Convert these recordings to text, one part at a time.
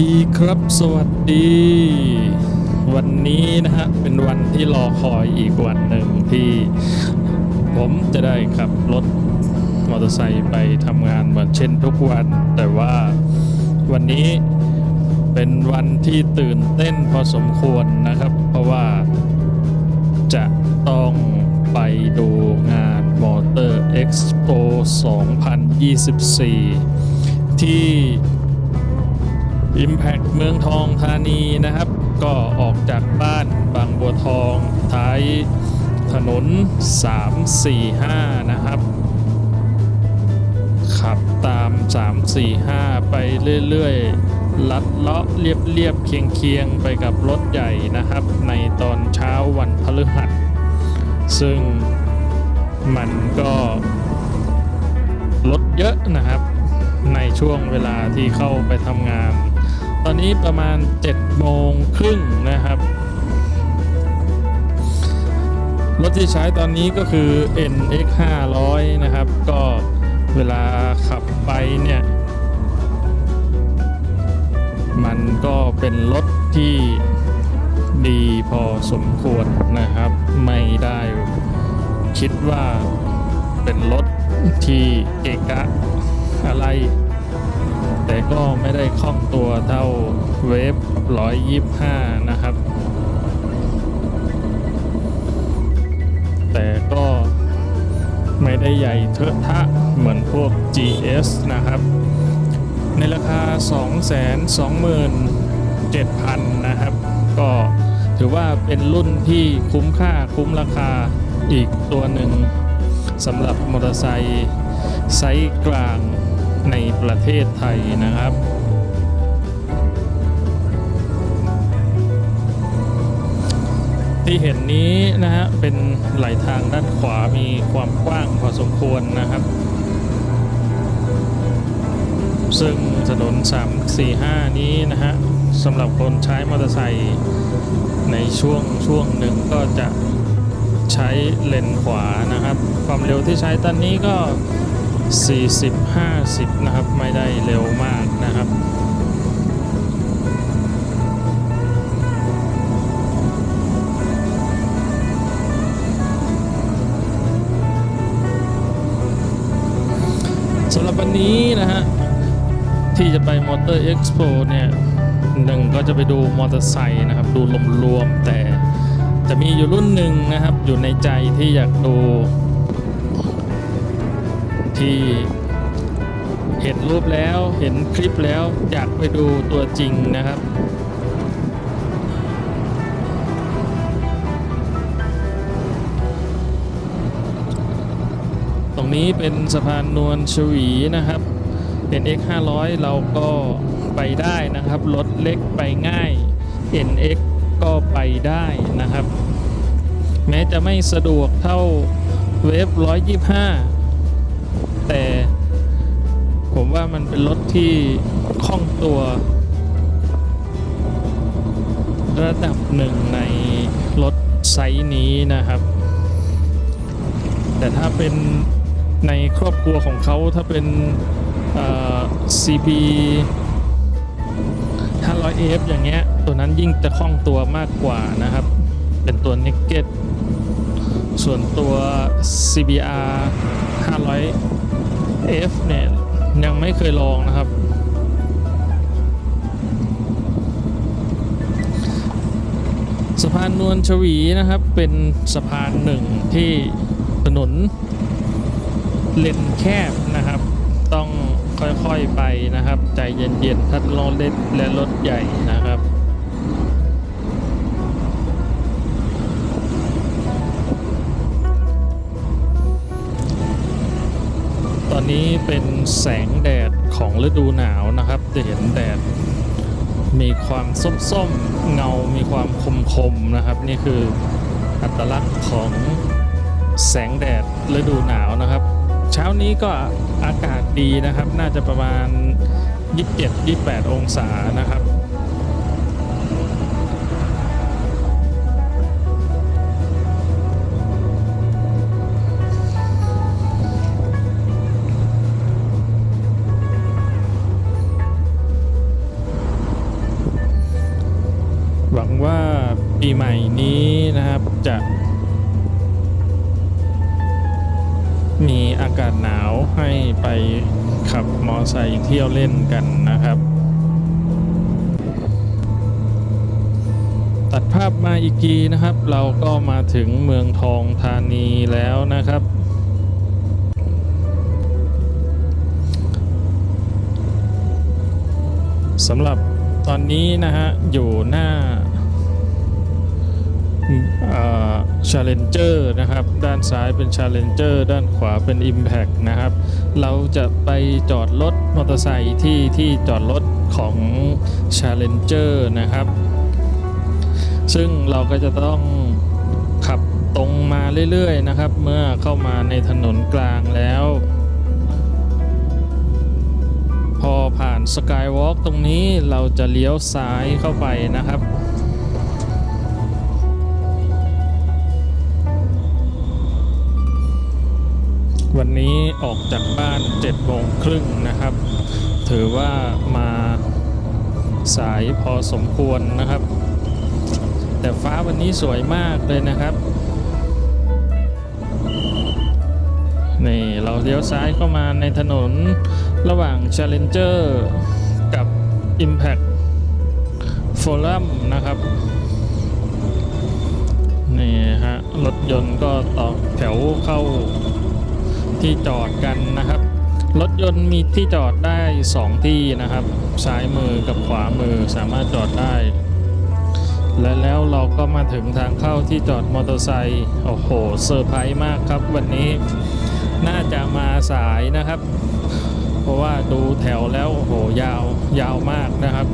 ดีครับ สวัสดี วันนี้นะฮะ เป็นวันที่รอคอยอีกวันหนึ่งที่ผมจะได้ขับรถมอเตอร์ไซค์ไปทำงานเหมือนเช่นทุกวัน แต่ว่าวันนี้เป็นวันที่ตื่นเต้นพอสมควรนะครับ เพราะว่าจะต้องไปดูงาน Motor Expo 2024 ที่ Impact เมืองทองธานีนะครับ ก็ออกจากบ้านบางบัวทองท้ายถนน 345 นะครับ ขับตาม 345 ไปเรื่อยๆ ลัดเลาะเรียบๆ เคียงๆ ไปกับรถใหญ่นะครับ ในตอนเช้าวันพฤหัส ซึ่งมันก็รถเยอะนะครับ ในช่วงเวลาที่เข้าไปทำงาน ตอนนี้ประมาณ7โมงครึ่งนะครับ รถที่ใช้ตอนนี้ก็คือ NX 500นะครับ ก็เวลาขับไปเนี่ย มันก็เป็นรถที่ดีพอสมควรนะครับ ไม่ได้คิดว่าเป็นรถที่เกะกะอะไร แต่ก็ไม่ได้คล่องตัวเท่าเวฟ125 นะครับ แต่ก็ไม่ได้ใหญ่เทอะทะเหมือนพวก GS นะครับ ในราคา 227,000 นะครับ ก็ถือว่าเป็นรุ่นที่คุ้มค่าคุ้มราคาอีกตัวหนึ่งสำหรับมอเตอร์ไซค์ไซส์กลาง ในประเทศไทยนะครับที่เห็นนี้นะฮะเป็นไหลทางด้านขวามีความกว้างพอสมควรนะครับ ซึ่งถนน 345 นี้นะฮะสำหรับคนใช้มอเตอร์ไซค์ในช่วงช่วงหนึ่งก็จะใช้เลนขวานะครับ ความเร็วที่ใช้ตอนนี้ก็ 40-50 นะครับ ไม่ได้เร็วมากนะครับสำหรับวันนี้นะฮะ ที่จะไปมอเตอร์เอ็กซ์โปเนี่ยหนึ่งก็จะไปดูมอเตอร์ไซค์นะครับ ดูรวมๆแต่จะมีอยู่รุ่นหนึ่งนะครับ อยู่ในใจที่อยากดู ที่เห็นรูปแล้วเห็นคลิปแล้วอยากไปดูตัวจริงนะครับตรงนี้เป็นสะพานนวลชวีนะครับ NX 500 เราก็ไปได้นะครับ รถเล็กไปง่าย NX ก็ไปได้นะครับ แม้จะไม่สะดวกเท่าเวฟ125 แต่ ผมว่ามันเป็นรถที่คล่องตัว ระดับหนึ่งในรถไซส์นี้นะครับ แต่ถ้าเป็นในครอบครัวของเขาถ้าเป็น CB 500F อย่างเงี้ย ตัวนั้นยิ่งจะคล่องตัวมากกว่านะครับ เป็นตัว Naked ส่วนตัว CBR F เนี่ยยังไม่เคยลองนะครับ สะพานนวลชวีนะครับ เป็นสะพานหนึ่งที่ถนนเลนแคบนะครับ ต้องค่อยๆไปนะครับ ใจเย็นๆถ้ารถเล็กและรถใหญ่นะครับ อนนี้เป็นแสงแดดของฤดูหนาวนะครับ จะเห็นแดด มีความส้มๆ เงา มีความคมๆ นะครับ นี่คืออัตลักษณ์ของแสงแดดฤดูหนาวนะครับ เช้านี้ก็อากาศดีนะครับ น่าจะประมาณ 27-28 องศานะครับ ปีใหม่นี้นะครับจะ มีอากาศหนาวให้ไปขับมอไซค์เที่ยวเล่นกันนะครับ ตัดภาพมาอีกทีนะครับ เราก็มาถึงเมืองทองธานีแล้วนะครับสำหรับตอนนี้นะฮะอยู่หน้า ชาเลนเจอร์นะครับ ด้านซ้ายเป็น Challenger ด้านขวาเป็น Impact นะครับ เราจะไปจอดรถมอเตอร์ไซค์ที่ที่จอดรถของ Challenger นะครับ ซึ่งเราก็จะต้องขับตรงมาเรื่อยๆนะครับ เมื่อเข้ามาในถนนกลางแล้ว พอผ่านสกายวอล์กตรงนี้เราจะเลี้ยวซ้ายเข้าไปนะครับ วันนี้ออกจากบ้าน7โมงครึ่งนะครับ ถือว่ามาสายพอสมควรนะครับ แต่ฟ้าวันนี้สวยมากเลยนะครับนี่เราเลี้ยวซ้ายเข้ามาในถนนระหว่าง Challenger กับ Impact Forum นะครับนี่ฮะรถยนต์ก็ต่อแถวเข้า ที่จอดกันนะครับ รถยนต์มีที่จอดได้ 2 ที่นะครับ ซ้ายมือกับขวามือสามารถจอดได้ และแล้วเราก็มาถึงทางเข้าที่จอดมอเตอร์ไซค์โอ้โหเซอร์ไพรส์มากครับ วันนี้น่าจะมาสายนะครับ เพราะว่าดูแถวแล้วโอ้โหยาวยาวมากนะครับ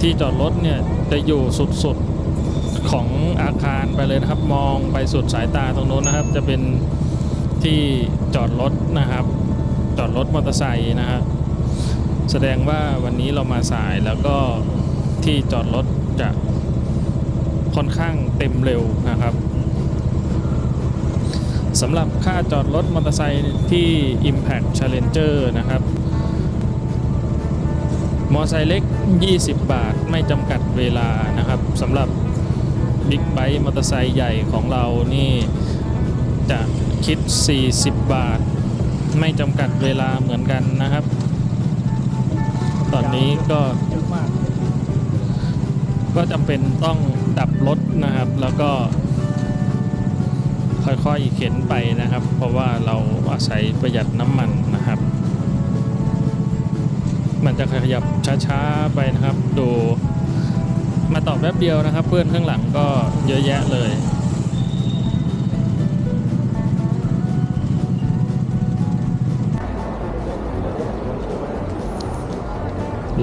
ที่จอดรถเนี่ยจะอยู่สุดๆของอาคารไปเลยนะครับ มองไปสุดสายตาตรงโน้นนะครับ จะเป็น ที่จอดรถนะครับ จอดรถมอเตอร์ไซค์นะฮะแสดงว่าวันนี้เรามาสายแล้วก็ที่จอดรถจะค่อนข้างเต็มเร็วนะครับสำหรับค่าจอดรถมอเตอร์ไซค์ที่ Impact Challenger นะครับ มอไซค์เล็ก 20 บาทไม่จำกัดเวลานะครับสำหรับบิ๊กไบค์มอเตอร์ไซค์ใหญ่ของเรานี่จะ คิด 40 บาท ไม่จำกัดเวลาเหมือนกันนะครับ ตอนนี้ก็กก็จำเป็นต้องดับรถนะครับ แล้วก็ค่อยๆเข็นไปนะครับ เพราะว่าเราอาศัยประหยัดน้ำมันนะครับ มันจะขยับช้าๆไปนะครับ ดูมาตอบแป๊บเดียวนะครับ เพื่อนข้างหลังก็เยอะแยะเลย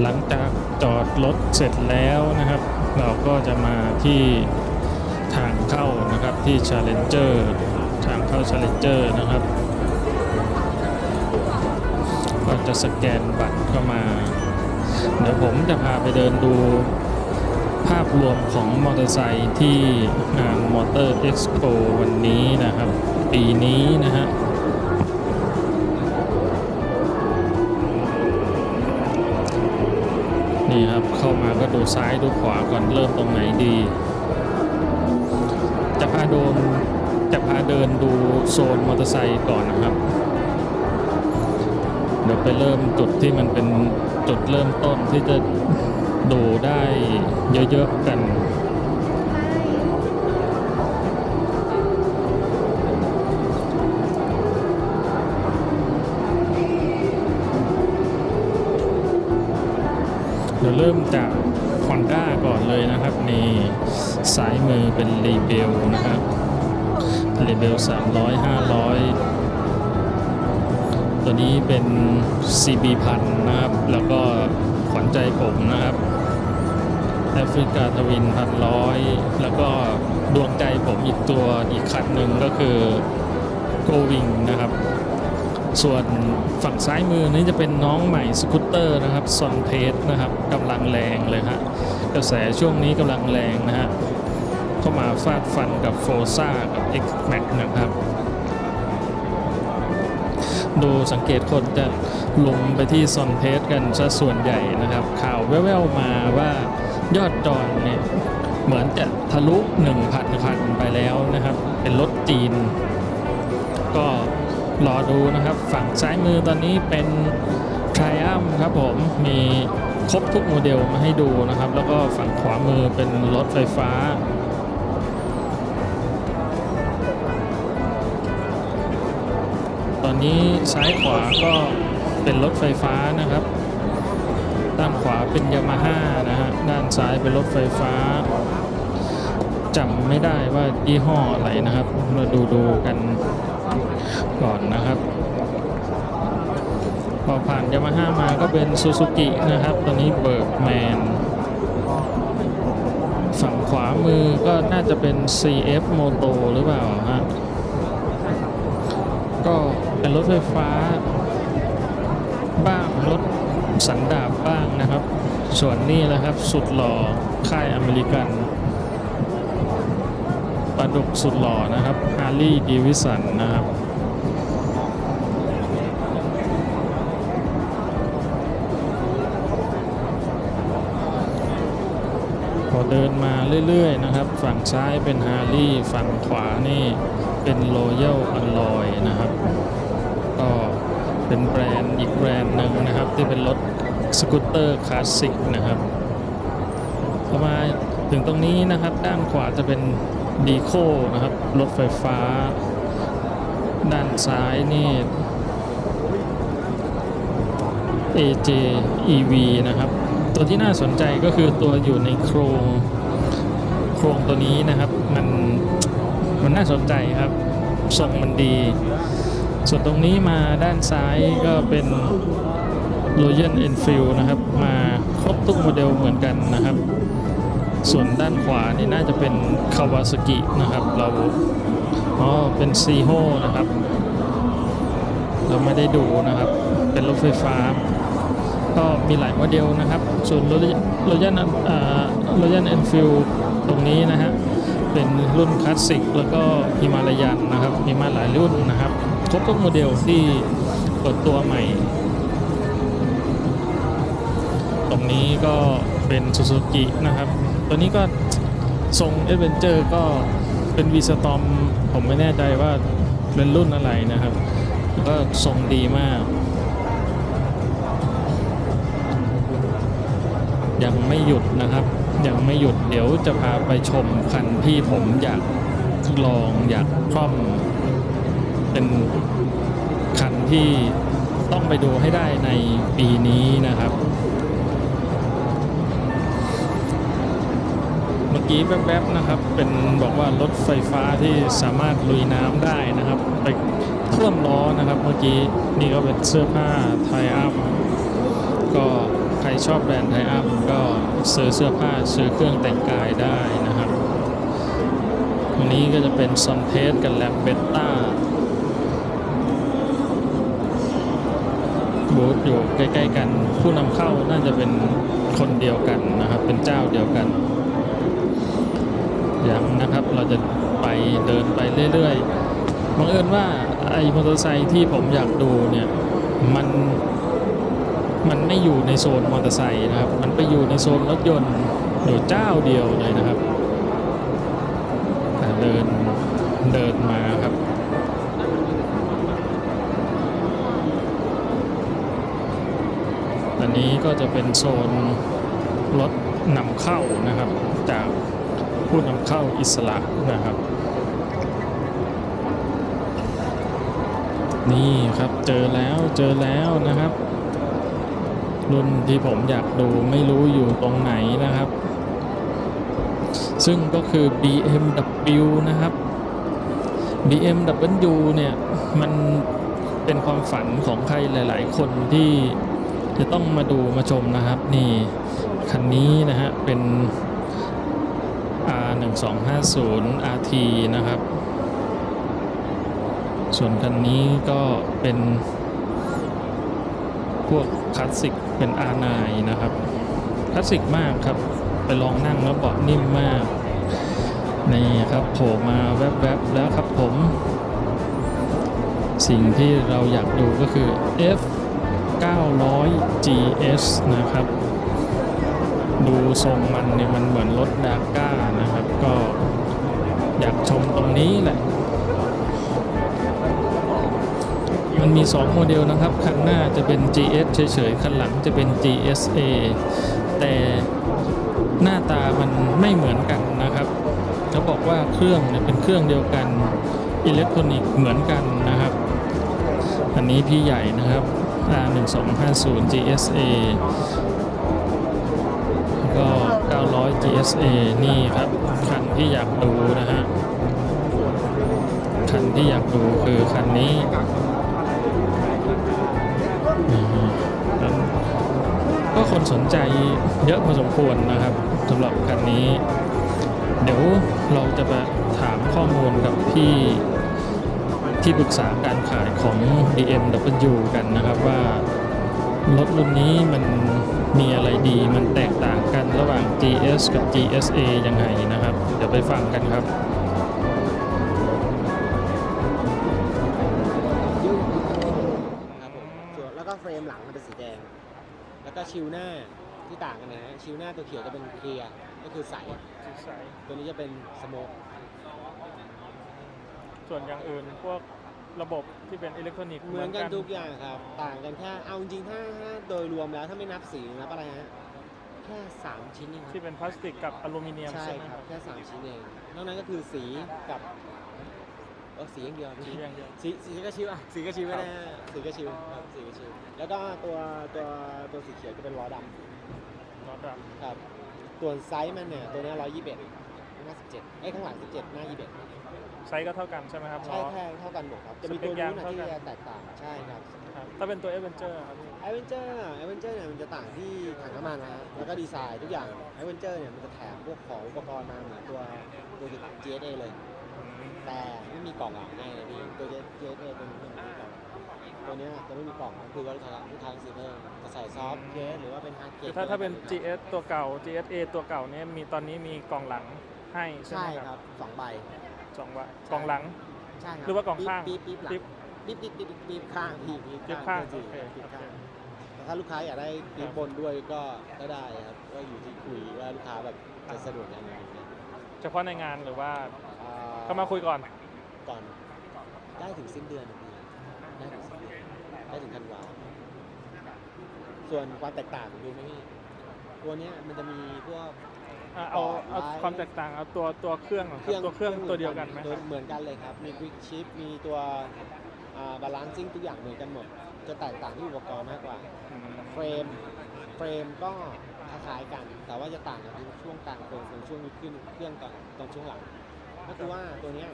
หลังจากจอดรถเสร็จแล้วนะครับ เราก็จะมาที่ทางเข้านะครับที่ Challenger ทางเข้า Challenger นะครับ ก็จะสแกนบัตรเข้ามา เดี๋ยวผมจะพาไปเดินดูภาพรวมของมอเตอร์ไซค์ที่งานมอเตอร์เอ็กซ์โปวันนี้นะครับ ปีนี้นะฮะ เข้ามาก็ดูซ้ายดูขวาก่อนเริ่มตรงไหนดี จะพาโดนจะพาเดินดูโซนมอเตอร์ไซค์ก่อนนะครับ เดี๋ยวไปเริ่มจุดที่มันเป็นจุดเริ่มต้นที่จะดูได้เยอะๆกัน ดี๋ยวเริ่มจาก Honda ก่อนเลยนะครับนี่สายมือเป็นรีเบลนะครับรีเบล300 500 ตัวนี้เป็น CB พันนะครับ แล้วก็ขวัญใจผมนะครับแอฟริกาทวินพันร้อยแล้วก็ดวงใจผมอีกตัวอีกคันหนึ่งก็คือโกวิงนะครับ ส่วนฝั่งซ้ายมือนี้จะเป็นน้องใหม่สกูตเตอร์นะครับซอนเทสนะครับกำลังแรงเลยฮะกระแสช่วงนี้กำลังแรงนะฮะเข้ามาฟาดฟันกับโฟซ่ากับ X Max นะครับ ดูสังเกตคนจะลงไปที่ซอนเทสกันซะส่วนใหญ่นะครับ ข่าวแว่วๆมาว่ายอดจองเนี่ยเหมือนจะทะลุ 1,000คันไปแล้วนะครับ เป็นรถจีน ก็ รอดูนะครับฝั่งซ้ายมือตอนนี้เป็น t r i u m p ครับผมมีครบทุกโมเดลมาให้ดูนะครับ แล้วก็ฝั่งขวามือเป็นรถไฟฟ้าตอนนี้ซ้ายขวาก็เป็นรถไฟฟ้านะครับ ด้านขวาเป็นยามาฮ่านะฮะ ด้านซ้ายเป็นรถไฟฟ้าจำไม่ได้ว่ายี่ห้ออะไรนะครับ มาดูดูกัน ก่อนนะครับ พอผ่านยามาฮ่ามาก็เป็นซูซูกินะครับ ตอนนี้เบิร์กแมน ฝั่งขวามือก็น่าจะเป็น CF Moto หรือเปล่าฮะก็เป็นรถไฟฟ้าบ้างรถสันดาบบ้างนะครับ ส่วนนี้นะครับ สุดหล่อค่ายอเมริกันปลาดุกสุดหล่อนะครับฮาร์ลีย์ดีวิสันนะครับ ดินมาเรื่อยๆนะครับ ฝั่งซ้ายเป็นฮาร์ลีย์ฝั่งขวานี่เป็นโรยัลอ l ลอยนะครับ ก็เป็นแบรนด์อีกแบรนด์หนึ่งนะครับ ที่เป็นรถสกูตเตอร์คลาสสิกนะครับพอมาถึงตรงนี้นะครับ ด้านขวาจะเป็นดีโคนะครับ รถไฟฟ้า ด้านซ้ายนี่ AJ EV นะครับ ตัวที่น่าสนใจก็คือตัวอยู่ในโครงโครงตัวนี้นะครับ มันมันน่าสนใจครับทรงมันดี ส่วนตรงนี้มาด้านซ้ายก็เป็น Royal Enfield นะครับ มาครบทุกโมเดลเหมือนกันนะครับ ส่วนด้านขวานี่น่าจะเป็น Kawasaki นะครับ เราอ๋อเป็น c ีโ o นะครับ เราไม่ได้ดูนะครับ เป็นรถไฟฟ้า ก็มีหลายโมเดลนะครับ ส่วนโรยันโรยันแอนฟิลตรงนี้นะฮะเป็นรุ่นคลาสสิกแล้วก็ฮิมาลายันนะครับมีมาหลายรุ่นนะครับ ครบทุกโมเดลที่เปิดตัวใหม่ ตรงนี้ก็เป็นซูซูกินะครับ ตัวนี้ก็ทรงเอเวนเจอร์ก็เป็นวีสตอมผมไม่แน่ใจว่าเป็นรุ่นอะไรนะครับ ก็ทรงดีมาก ยังไม่หยุดนะครับ ยังไม่หยุดเดี๋ยวจะพาไปชมคันที่ผมอยากลองอยากคล่อม เป็นคันที่ต้องไปดูให้ได้ในปีนี้นะครับ เมื่อกี้แวบๆนะครับ เป็นบอกว่ารถไฟฟ้าที่สามารถลุยน้ำได้นะครับ ไปท่วมล้อนะครับ เมื่อกี้นี่ก็เป็นเสื้อผ้าไทอัมก็ รชอบแบรนด์ไทอัมก็ซื้อเสื้อผ้าซื้อเครื่องแต่งกายได้นะครับวันนี้ก็จะเป็นซอนเทสกับแลมเบตต้าบูธอยู่ใกล้ๆกัน ผู้นำเข้าน่าจะเป็นคนเดียวกันนะครับ เป็นเจ้าเดียวกันยังนะครับเราจะไปเดินไปเรื่อยๆบังเอิญว่าไอ้มอเตอร์ไซค์ที่ผมอยากดูเนี่ย มัน มันไม่อยู่ในโซนมอเตอร์ไซค์นะครับ มันไปอยู่ในโซนรถยนต์อยู่เจ้าเดียวเลยนะครับเดินเดินมาครับอันนี้ก็จะเป็นโซนรถนำเข้านะครับ จากผู้นำเข้าอิสระนะครับ นี่ครับเจอแล้วเจอแล้วนะครับ รุ่นที่ผมอยากดูไม่รู้อยู่ตรงไหนนะครับ ซึ่งก็คือ BMW นะครับ BMW เนี่ย มันเป็นความฝันของใครหลาย ๆ คนที่จะต้องมาดูมาชมนะครับ นี่ คันนี้นะฮะ เป็น R1250 RT นะครับ ส่วนคันนี้ก็เป็น พวกคลาสสิกเป็น R9 นะครับคลาสสิกมากครับ ไปลองนั่งแล้วเบาะนิ่มมาก นี่ครับโผล่มาแวบๆแล้วครับผม สิ่งที่เราอยากดูก็คือ F 900 GS นะครับ ดูทรงมันเนี่ยมันเหมือนรถดาก้านะครับ ก็อยากชมตรงนี้แหละ มันมี 2 โมเดลนะครับ คันหน้าจะเป็น GS เฉยๆ คันหลังจะเป็น GSA แต่หน้าตามันไม่เหมือนกันนะครับเขาบอกว่าเครื่องเนี่ยเป็นเครื่องเดียวกันอิเล็กทรอนิกส์เหมือนกันนะครับ อันนี้พี่ใหญ่นะครับ R1250 GSA ก็ 900 GSA นี่ครับ คันที่อยากดูนะฮะ คันที่อยากดูคือคันนี้ คนสนใจเยอะพอสมควรนะครับสำหรับคันนี้ เดี๋ยวเราจะไปถามข้อมูลกับพี่ที่ปรึกษาการขายของ BMW กันนะครับว่ารถรุ่นนี้มันมีอะไรดีมันแตกต่างกันระหว่าง GS กับ GSA ยังไงนะครับ เดี๋ยวไปฟังกันครับครับผมส่วนแล้วก็เฟรมหลังมันเป็นสีแดง แล้วก็ชิลหน้าที่ต่างกันนะฮะชิลหน้าตัวเขียวจะเป็นเคลียร์ก็คือใสตัวนี้จะเป็นสโมกส่วนอย่างอื่นพวกระบบที่เป็นอิเล็กทรอนิกส์เหมือนกันทุกอย่างครับ ต่างกันแค่เอาจริงๆถ้าถ้าโดยรวมแล้วถ้าไม่นับสีนับอะไรฮะแค่3ชิ้นเองคที่รับเป็นพลาสติกกับอลูมิเนียมใช่ใช่ไหมคครัรับบ แค่3ชิ้นเองนอกนั้นก็คือสีกับ เออสีอย่างเดียวสีอย่างเดียวสีสีก็ชิวอะสีก็ชิวไม่ได้ฮะสีก็ชิวครับสีก็ชิวแล้วก็ตัวตัวตัวสีเขียวจะเป็นล้อดำรถแบบครับส่วนไซส์มันเนี่ยตัวเนี้ร้อยยี่สิบเอ็ดหน้าสิบเจ็ดไอ้ยข้างหลังสิบเจ็ดหน้ายี่สิบเอ็ดไซส์ก็เท่ากันใช่ไหมครับใช่ล้อแค่เท่ากันหมดครับจะมีสเปตัควนู้นยางนะเท่าที่กันจะแตกต่างใช่ครับครับถ้าเป็นตัวเอเวนเจอร์ครับไอเวนเจอร์ไอเวนเจอร์เนี่ยมันจะต่างที่ถังน้ำมันนะฮะแล้วก็ดีไซน์ทุกอย่างไอเวนเจอร์เนี่ยมันจะแถมพวกของอุปกรณ์มาเหมือนตัวตัว GSA เลย แต่ไม่มีกล่องหลังให้เลยพี่ตัว GSA ตัวนี้ไม่มีกล่องตัวเนี้ยจะไม่มีกล่องก็คือว่าลูกค้าลูกค้าซื้อเพิ่มจะใส่ซอฟต์เคสหรือว่าเป็นฮาร์ดเคคือสถ้าถ้าเป็น GS ตัวเก่า GSA ตัวเก่าเนี้มีตอนนี้มีกล่องหลังให้ใช่ไหใช่มคครัรับบสองใบสองว่ากล่องหลัง ใช่ครับหรือว่ากล่องข้างปี๊บปี๊บหลังปิ๊บปี๊บปี๊บปี๊บปี๊บปี๊บข้างพี่ปี๊บปิ๊บข้างจริงโอเคปี๊บข้างโอเค แต่ถ้าลูกค้าอยากได้ปี๊บบนด้วยก็ก็ได้ครับก็อยู่ที่คุยว่าลูกค้าแบบจะสะดวกยังไงนะเฉพาะในงานหรือว่าอ่ ก็มาคุยก่อน ก่อนได้ถึงสิ้นเดือนนะพี่ได้ถึงสิ้นเดือนได้ถึงธันวาส่วนความแตกต่างดูไหมพี่ตัวเนี้ยมันจะมีพวก อะเอาเอาต่อไว้ความแตกต่างเอาตัวตัวเครื่องก่อนครับตัวเครื่องตัวเดียวกันไหมครับเหมือนกันเลยครับ มีควิกชิปมีตัวบาลานซิ่งทุกอย่างเหมือนกันหมด จะแตกต่างที่อุปกรณ์มากกว่า อืมเฟรม เฟรมก็คล้ายๆกัน แต่ว่าจะต่างกันที่ช่วงกลางเฟรมตรงช่วงนี้ขึ้นเครื่องก่อนตรงช่วงหลัง ก็คือว่าตัวเนี้ย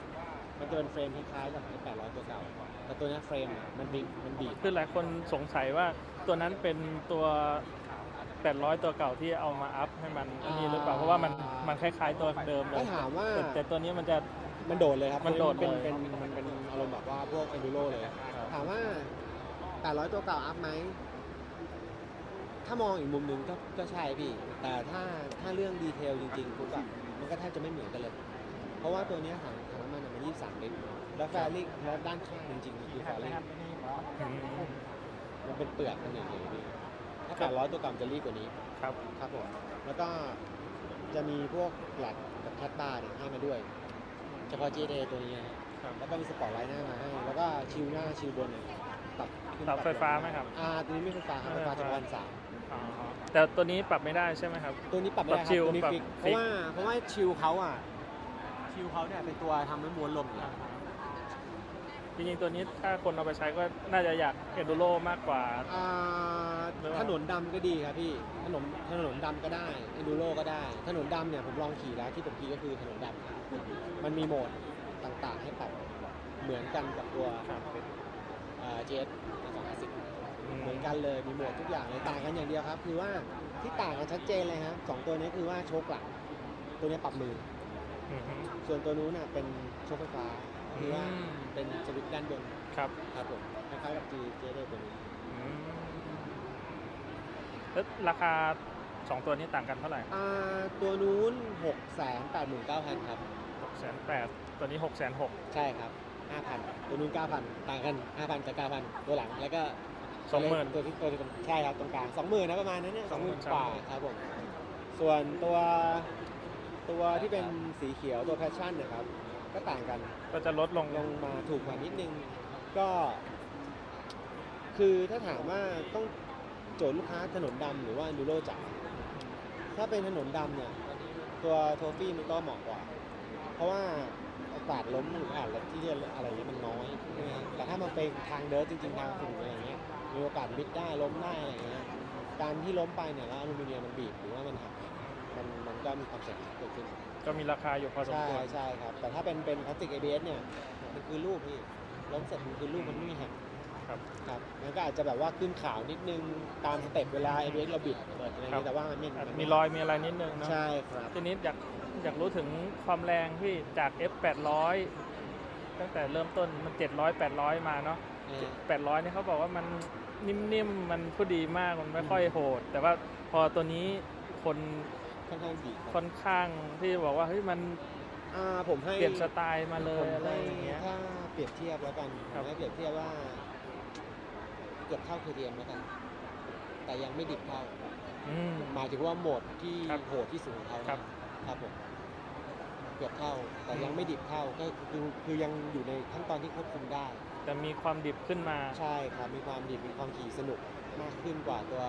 มันจะเป็นเฟรมคล้ายๆกับไอ้800 ตัวเก่า แต่ตัวเนี้ยเฟรมอะมันบีบมันบีบคือหลายคนสงสัยว่าตัวนั้นเป็นตัว 800 ตัวเก่าที่เอามาอัพให้มันอันนี้หรือเปล่าเพราะว่ามันมันคล้าย ๆ ตัวเดิมเลถ้ายถามว่า แต่แต่ตัวนี้มันจะ มันโดดเลยครับมันโดดเป็นเลยเป็นมันเป็นอารมณ์แบบว่าพวก enduro เลย ถามว่า 800 ตัวเก่าอัพไหม ถ้ามองอีกมุมหนึ่งก็ก็ใช่พี่ แต่ถ้าถ้าเรื่องดีเทลจริงๆปุ๊บอะมันก็แทบจะไม่เหมือนกันเลย เพราะว่าตัวเนี้ยถังถังน้ำมันอะมัน23ลิตรแล้วแฟลิกแล้วด้านข้างจริงๆมันคือแฟลิกอืมมันเป็นเปลือกมันอย่างนี้พี่ถ้า800ตัวเก่ามันจะรีบกว่านี้ครับครับผมแล้วก็จะมีพวกแหลกกับแคทบาร์เนี่ยให้มาด้วย เฉพาะ GA ตัวนี้นะฮะครับแล้วก็มีสปอร์ตไลท์หน้ามาให้แล้วก็ชิลหน้าชิลบนเนี่ยตัดขึ้นตับไฟฟ้าไหมครับ อ่าตัวนี้ไม่ไฟฟ้าครับไฟฟ้าไม่ไฟเฉฟ้าพาะวันสามอ๋อแต่ตัวนี้ปรับไม่ได้ใช่ไหมครับ ตัวนี้ปรับไม่ได้ปรับคชิรับลตัวนี้ปรับฟิกฟิเพกราะว่าเพราะว่าชิลเขาอะ ชิลเขาเนี่ยเป็นตัวทำให้ม้วนลมอยู่แล้วจริงๆตัวนี้ถ้าคนเอาไปใช้ก็น่าจะอยากเอนดูโรมากกว่า อ่าหรือว่า ถนนดำก็ดีครับพี่ถนนถนนดำก็ได้เอนดูโรก็ได้ ถนนดำเนี่ยผมลองขี่แล้วที่ผมขี่ก็คือถนนดำมันมีโหมดต่างๆ ให้ปรับเหมือนกันกับตัวครับอ่า GS 250เหมือนกันเลยมีโหมดทุกอย่างเลยต่างกันอย่างเดียวครับ คือว่าที่ต่างกันชัดเจนเลยครับสองตัวนี้คือว่าโชคหลังตัวนี้ปรับมือ อืมฮึ ส่วนตัวนู้นน่ะเป็นโชคไฟฟ้าคือว่าอืม เป็นสวิตช์ด้านบนครับครับผมคล้ายๆกับ G J ได้ตัวนี้อืมแล้วราคาสองตัวนี้ต่างกันเท่าไหร่อ่าตัวนู้น6 8 9 0 0 0ครับ หกแสนแปดตัวนี้หกแสนหก ใช่ครับ 5,000 ตัวนู้น9,000 ต่างกัน 5,000 กับ 9,000 ตัวหลัง แล้วก็สองหมื่นตัวที่ตัวที่ใช่ครับ ตรงกลาง20,000นะประมาณนั้นเนี่ย20,000 20,000กว่าครับผม ส่วนตัว ตัวที่เป็นสีเขียวตัวแพชชั่นนะครับ ก็ต่างกันก็จะลดลงลงมาถูกกว่านิดนึง ก็ คือถ้าถามว่าต้องโจทย์ลูกค้าถนนดำหรือว่าดูโรจ๋าถ้าเป็นถนนดำเนี่ยตัวโทฟี่มันก็เหมาะกว่า เพราะว่าโอกาสล้มหรืออะไรที่จะอะไรเงี้ยมันน้อยใช่ไหมแต่ถ้ามันเป็นทางเดินจริงๆทางฝุ่นอะไรเงี้ยมีโอกาสบิดได้ล้มได้อะไรเงี้ยการที่ล้มไปเนี่ยแล้วอลูมิเนียมมันบีบหรือว่ามันหัก มันมันก็มีความเสี่ยงเกิดขึ้นก็มีราคาอยู่พอสมใช่ควร ใช่ครับ แต่ถ้าเป็นเป็นพลาสติก ABS เนี่ยมันคือลูกพี่ล้มเสร็จมันคือลูกมันไม่มีหักครับครับมันก็อาจจะแบบว่าขึ้นขาวนิดนึงตามสเต็ปเวลา ABS เราบิดเปิดอะไรอย่างครับเงี้ยแต่ว่ามันไม่อาจนมีรอยมีอะไรนิดนึงเนาะใช่ครับ ทีนี้อยากอยากรู้ถึงความแรงพี่จาก F 800ตั้งแต่เริ่มต้นมัน 700 800 มาเนาะเออ800เนี่ยเขาบอกว่ามันนิ่มๆ มันผู้ดีมาก มันไม่ค่อยโหด แต่ว่าพอตัวนี้คน ค่อนข้างดีครับค่อนข้างที่บอกว่าเฮ้ยมันอ่าผมให้เปลี่ยนสไตล์มาเลผยมอะไรให้อย่างเงี้ย ถ้าเปรียบเทียบแล้วกันผครับมให้เปรียบเทียบว่า เกือบเท่า KTM แล้วกัน แต่ยังไม่ดิบเท่า อืม หมายถึงว่าโหมดที่ครับโหดที่สุดของเขาครับครับผมเกือบเท่า แต่ยังไม่ดิบเท่าก็คือคือยังอยู่ในขั้นตอนที่ควบคุมได้ แต่มีความดิบขึ้นมา ใช่ครับมีความดิบมีความขี่สนุกมากขึ้นกว่าตัว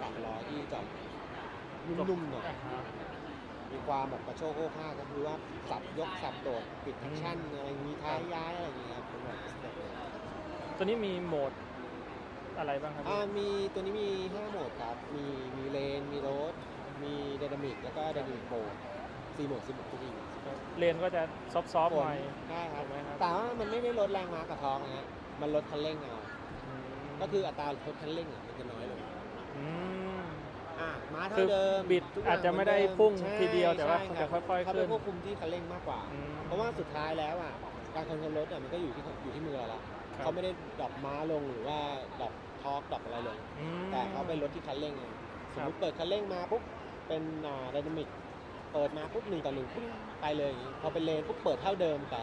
สามล้อที่จอด นุ่มๆหน่อยอ่าฮะมีความแบบกระโชกโค้ข้างก็คือว่าสับยกสับโดดปิดแอคชั่นอะไรมีท้ายย้ายอะไรอย่างเงี้ยครับเป็นแบบสเต็ปเลยตัวนี้มีโหมดอะไรบ้างครับอ่าพี่มีตัวนี้มี 5 โหมดครับ มีมีเลน มีโรดมีไดนามิกแล้วก็ไดนามิกโหมดสี่โหมดสิบหกที่ดีเลนก็จะซอฟต์ๆหน่อย ใช่ครับ ถูกไหมครับ แต่ว่ามันไม่ได้ลดแรงม้ากับท้องนะฮะมันลดคันเร่งเอา ก็คืออัตราลดคันเร่งอะมันจะน้อยลงมอะ ม้าคืเท่าอเดิมบิดทุกย่งอาจจะไม่ได้เหนเพุ่งใช่ทีเดียวแต่ว่าใช่จะรับค่อยๆเขาขึ้ไปนควบคุมที่คันเร่งมากกว่า อืมเพราะว่าสุดท้ายแล้วอะการคอนโทรลรถอะมันก็อยู่ที่อยู่ที่มือเราละครับ เขาไม่ได้ดรอปม้าลงหรือว่าดรอปทอร์กดรอปอะไรลง อืม แต่เขาไปลดที่คันเร่งไงสครัมบมติเปิดคันเร่งมาปุ๊บเป็นอ่าไดนามิกเปิดมาปุ๊บหนึ่งต่อหนึ่งปุ๊บไปเลยอย่างงี้พอเป็นเลนปุ๊บเปิดเท่าเดิมแต่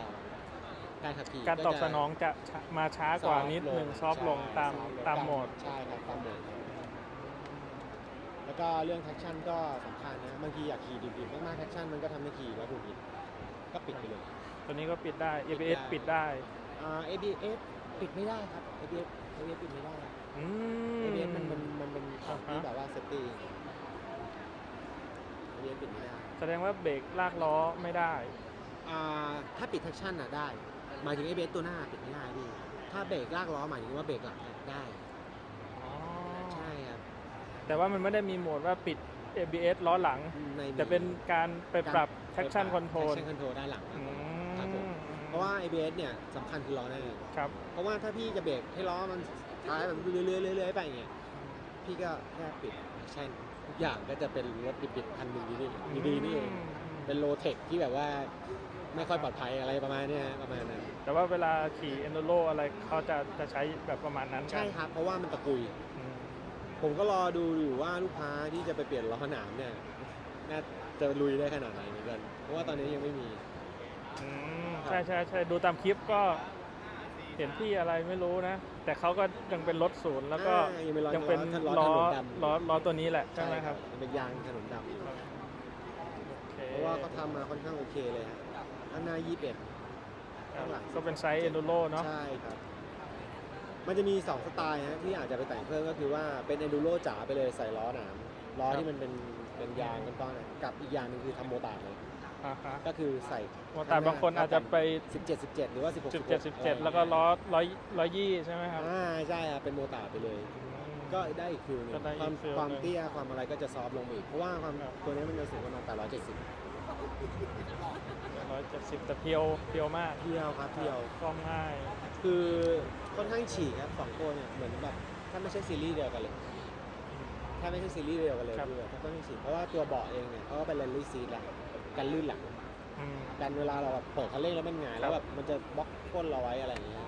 การขับขี่การตอบจะสนองจะช้ามาช้ากว่านิดนึงซอฟต์ลงใช่ตามซอฟต์ลงตามโหมด ใช่ครับตามโหมดครับแล้ว ก็เรื่อง traction ก็สำคัญนะบางทีอยากขี่ดิบๆมากๆ traction มันก็ทำให้ขี่แล้วถูกผิดก็ปิดไปเลย ตัวนี้ก็ปิดได้ปิด ABS ได้ปิดได้ อ่า ABS ปิดไม่ได้ครับ ABS ABS ปิดไม่ได้ อืม ABS มันมันมันเป็นของที่อ่าฮะ แบบว่าเซฟตี้ ABS ปิดไม่ได้แสดงว่าเบรกลากล้อไม่ได้ อ่าถ้าปิด traction น่ะได้ หมายถึง ABS ตัวหน้าปิดไม่ได้พี่ถ้าเบรกลากล้อหมายถึงว่าเบรกหลังอะได้อ๋อใช่ครับ แต่ว่ามันไม่ได้มีโหมดว่าปิด ABS ล้อหลัง ในแต่เป็นการไปปรับ traction control traction control ด้านหลังครับอืผมมครับผมเพราะว่า ABS เนี่ยสำคัญคือล้อหน้า ครับเพราะว่าถ้าพี่จะเบรกให้ล้อมันท้ายแบบเรื่อยๆเรื่อยๆไปอย่างเงี้ยพี่ก็แค่ปิดแช่นทุกอย่างก็จะเป็นรถดิบๆคันหนึ่งดีนี่ดีๆนี่เองเป็นโลเทคที่แบบว่าไม่ค่อยปลอดภัยอะไรประมาณเนี้ยประมาณนั้นแต่ว่าเวลาขี่ Enduro อะไรเขาจะจะใช้แบบประมาณนั้นกัใช่ครับ เพราะว่ามันตะกุยอืม ผมก็รอดูอยู่ว่าลูกค้าที่จะไปเปลี่ยนล้อหนามเนี่ยน่าจะลุยได้ขนาดไหนเหมือนกันเพราะว่าตอนนี้ยังไม่มี อืมครับใช่ใช่ใช่ดูตามคลิปก็เห็นพี่อะไรไม่รู้นะ แต่เขาก็ยังเป็นรถศูนย์แล้วก็อ่ายังเป็นล้อยังเป็นล้อล้อถนนดำ ล้อล้อตัวนี้แหละใช่ไหมครับมันเป็นยางถนนดำโอเคเพราะว่าเขาทำมาค่อนข้างโอเคเลยฮะข้างหน้า 21ครับข้างหลัง ก็เป็นไซส์ Enduro เนาะ ใช่ครับ มันจะมี2สไตล์ฮะที่อาจจะไปแต่งเพิ่มก็คือว่าเป็น enduro จ๋าไปเลยใส่ล้อหนามล้อครับที่มันเป็นเป็นยางก้อนๆอะกับอีกอย่างหนึ่งคือทำโมตาร์ดเลย อ่าฮะ ก็คือใส่แต่บางคนอาจจะไป 17 17 หรือว่า 16 17 17แล้วก็ล้อร้อยร้อยยี่ใช่ไหมครับ อ่าใช่ครับเป็นโมตาร์ดไปเลย ก็ได้อีกฟิลหนึงก็ได้อีกความฟิลความหนึ่งเตี้ยความอะไรก็จะซอฟต์ลงมาอีกเพราะว่าความครับ ตัวนี้มันจะสูงประมาณ870ร้อยเจ็ดสิบแต่เพียวเพียวมากเที่ยวครับเที่ยวคล่องง่าย คือค่อนข้างฉีกครับสองตัวเนี่ยเหมือนแบบถ้าไม่ใช่ซีรีส์เดียวกันเลย ถ้าไม่ใช่ซีรีส์เดียวกันเลยครับคือแบบค่อนข้างฉีกเพราะว่าตัวเบาะเองเนี่ยเขาก็เป็นแรลลี่ซีทแหละกันลื่นหลังอืมกันเวลาเราแบบเปิดคันเร่งแล้วมันหงายครับแล้วแบบมันจะบล็อกก้นเราไว้อะไรอย่างเงี้ย